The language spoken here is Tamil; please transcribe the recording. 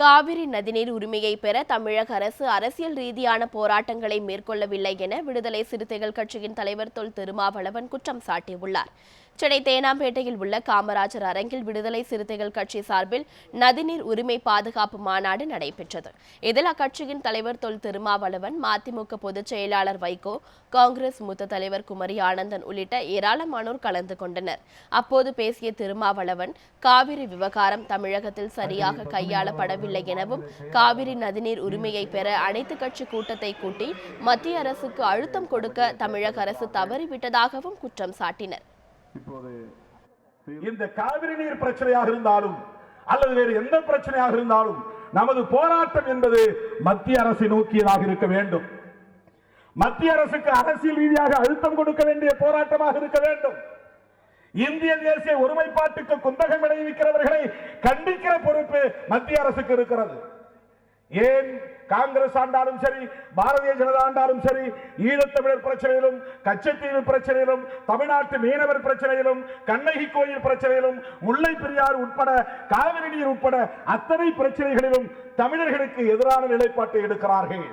காவிரி நதிநீர் உரிமையை பெற தமிழக அரசு அரசியல் ரீதியான போராட்டங்களை மேற்கொள்ளவில்லை என விடுதலை சிறுத்தைகள் கட்சியின் தலைவர் தொல் திருமாவளவன் குற்றம் சாட்டியுள்ளார். சென்னை தேனாம்பேட்டையில் உள்ள காமராஜர் அரங்கில் விடுதலை சிறுத்தைகள் கட்சி சார்பில் நதிநீர் உரிமை பாதுகாப்பு மாநாடு நடைபெற்றது. இதில் அக்கட்சியின் தலைவர் தொல் திருமாவளவன் மதிமுக பொதுச் செயலாளர் வைகோ காங்கிரஸ் மூத்த தலைவர் குமரி ஆனந்தன் உள்ளிட்ட ஏராளமானோர் கலந்து கொண்டனர். அப்போது பேசிய திருமாவளவன் காவிரி விவகாரம் தமிழகத்தில் சரியாக கையாளப்படவில்லை எனவும் காவிரி நதிநீர் உரிமையை பெற அனைத்து கட்சி கூட்டத்தை கூட்டி மத்திய அரசுக்கு அழுத்தம் கொடுக்க தமிழக அரசு தவறிவிட்டதாகவும் குற்றம் சாட்டினர். இப்போது இந்த காவிரி நீர் பிரச்சனையாக இருந்தாலும் அல்லது வேறு எந்த பிரச்சனையாக இருந்தாலும் நமது போராட்டம் என்பது மத்திய அரசை நோக்கியதாக இருக்க வேண்டும். மத்திய அரசுக்கு அரசியல் ரீதியாக அழுத்தம் கொடுக்க வேண்டிய போராட்டமாக இருக்க வேண்டும். இந்திய தேசிய ஒருமைப்பாட்டுக்கு குந்தகம் விளைவிக்கிறவர்களை கண்டிக்கிற பொறுப்பு மத்திய அரசுக்கு இருக்கிறது. ஏன் காங்கிரஸ் ஆண்டாலும் சரி பாரதிய ஜனதா ஆண்டாலும் சரி ஈழத்தமிழர் பிரச்சனையிலும் கச்சத்தீவு பிரச்சனையிலும் தமிழ்நாட்டு மீனவர் பிரச்சனையிலும் கண்ணகி கோயில் பிரச்சனையிலும் முல்லை பெரியார் உட்பட காவிரி நீர் உட்பட அத்தனை பிரச்சனைகளிலும் தமிழர்களுக்கு எதிரான நிலைப்பாட்டை எடுக்கிறார்கள்.